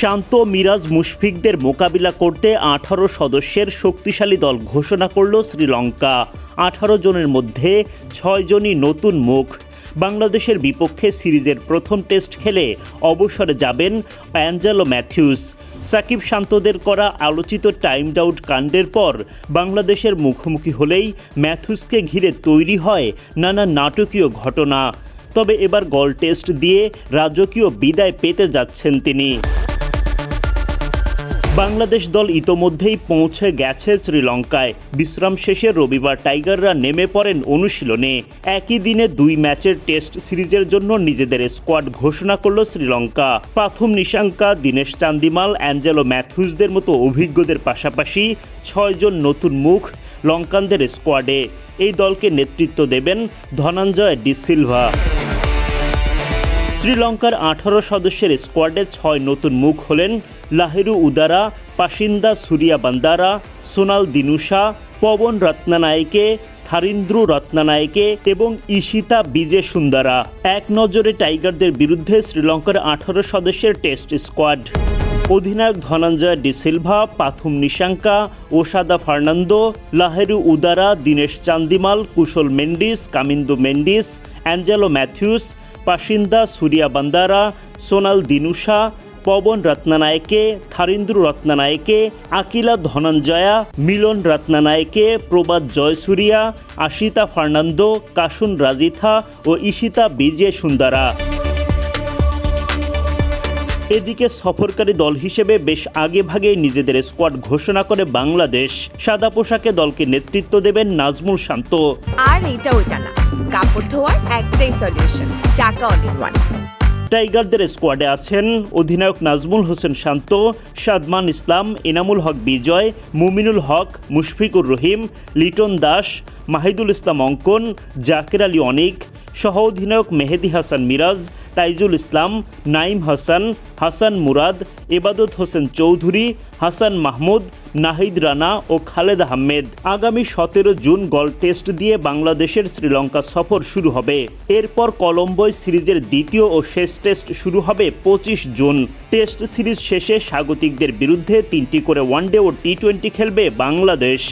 শান্ত মিরাজ মুশফিকদের মোকাবিলা করতে আঠারো সদস্যের শক্তিশালী দল ঘোষণা করল শ্রীলঙ্কা। আঠারো জনের মধ্যে ছয়জনই নতুন মুখ। বাংলাদেশের বিপক্ষে সিরিজের প্রথম টেস্ট খেলে অবসরে যাবেন অ্যাঞ্জেলো ম্যাথিউস। সাকিব শান্তদের করা আলোচিত টাইম আউট কাণ্ডের পর বাংলাদেশের মুখোমুখি হলেই ম্যাথিউসকে ঘিরে তৈরি হয় নানা নাটকীয় ঘটনা। তবে এবার গল টেস্ট দিয়ে রাজকীয় বিদায় পেতে যাচ্ছেন তিনি। বাংলাদেশ দল ইতোমধ্যেই পৌঁছে গেছে শ্রীলঙ্কায়। বিশ্রাম শেষে রবিবার টাইগাররা নেমে পড়েন অনুশীলনে। একই দিনে দুই ম্যাচের টেস্ট সিরিজের জন্য নিজেদের স্কোয়াড ঘোষণা করল শ্রীলঙ্কা। প্রথম নিশাঙ্কা দীনেশ চান্দিমাল, অ্যাঞ্জেলো ম্যাথুজদের মতো অভিজ্ঞদের পাশাপাশি ছয়জন নতুন মুখ লঙ্কানদের স্কোয়াডে। এই দলকে নেতৃত্ব দেবেন ধনঞ্জয় ডিসিলভা। শ্রীলঙ্কার আঠারো সদস্যের স্কোয়াডে ছয় নতুন মুখ হলেন লাহেরু উদারা পাসিন্দা সুরিয়া বান্দারা, সোনাল দিনুষা পবন রত্নানায়কে, থারিন্দ্রু রত্নানায়কে এবং ঈশিতা বিজে সুন্দরা এক নজরে টাইগারদের বিরুদ্ধে শ্রীলঙ্কার আঠারো সদস্যের টেস্ট স্কোয়াড। অধিনায়ক ধনঞ্জয় ডিসিলভা পাথুম নিশাঙ্কা, ওসাদা ফার্নান্দো, লাহেরু উদারা, দীনেশ চান্দিমাল, কুশল মেন্ডিস, কামিন্দু মেন্ডিস, অ্যাঞ্জেলো ম্যাথিউস পাসিন্দা সুরিয়া বান্দারা, সোনাল দিনুষা পবন রত্নানায়কে, থারিন্দ্রু রত্নানায়কে, আকিলা ধনঞ্জয়া, মিলন রত্নানায়কে প্রবাদ জয়সুরিয়া, আশিতা ফার্নান্দো, কাসুন রাজিথা ও ইশিতা বিজে সুন্দরা এদিকে সফরকারী দল হিসেবে বেশ আগে ভাগে নিজেদের স্কোয়াড ঘোষণা করে বাংলাদেশ। সাদা পোশাকে দলকে নেতৃত্ব দেবেন নাজমুল শান্ত। আর এটা ওইটা না। কাপড় ধোয়ার একটাই সলিউশন চাকা অল ইন ওয়ান টাইগারদের স্কোয়াডে আছেন অধিনায়ক নাজমুল হোসেন শান্ত সাদমান ইসলাম ইনামুল হক বিজয় মুমিনুল হক মুশফিকুর রহিম লিটন দাস মাহিদুল ইসলাম অঙ্কন জাকির আলী অনিক সহ অধিনায়ক মেহেদি হাসান মিরাজ তাইজুল ইসলাম নাইম হাসান হাসান মুরাদ, এবাদত হোসেন চৌধুরী, হাসান মাহমুদ, নাহিদ রানা ও খালেদ আহমেদ। আগামী সতেরো জুন গল টেস্ট দিয়ে বাংলাদেশের শ্রীলঙ্কা সফর শুরু হবে। এরপর কলম্বোয় সিরিজের দ্বিতীয় ও শেষ টেস্ট শুরু হবে পঁচিশ জুন। টেস্ট সিরিজ শেষে স্বাগতিকদের বিরুদ্ধে তিনটি করে ওয়ানডে ও টি টোয়েন্টি খেলবে বাংলাদেশ।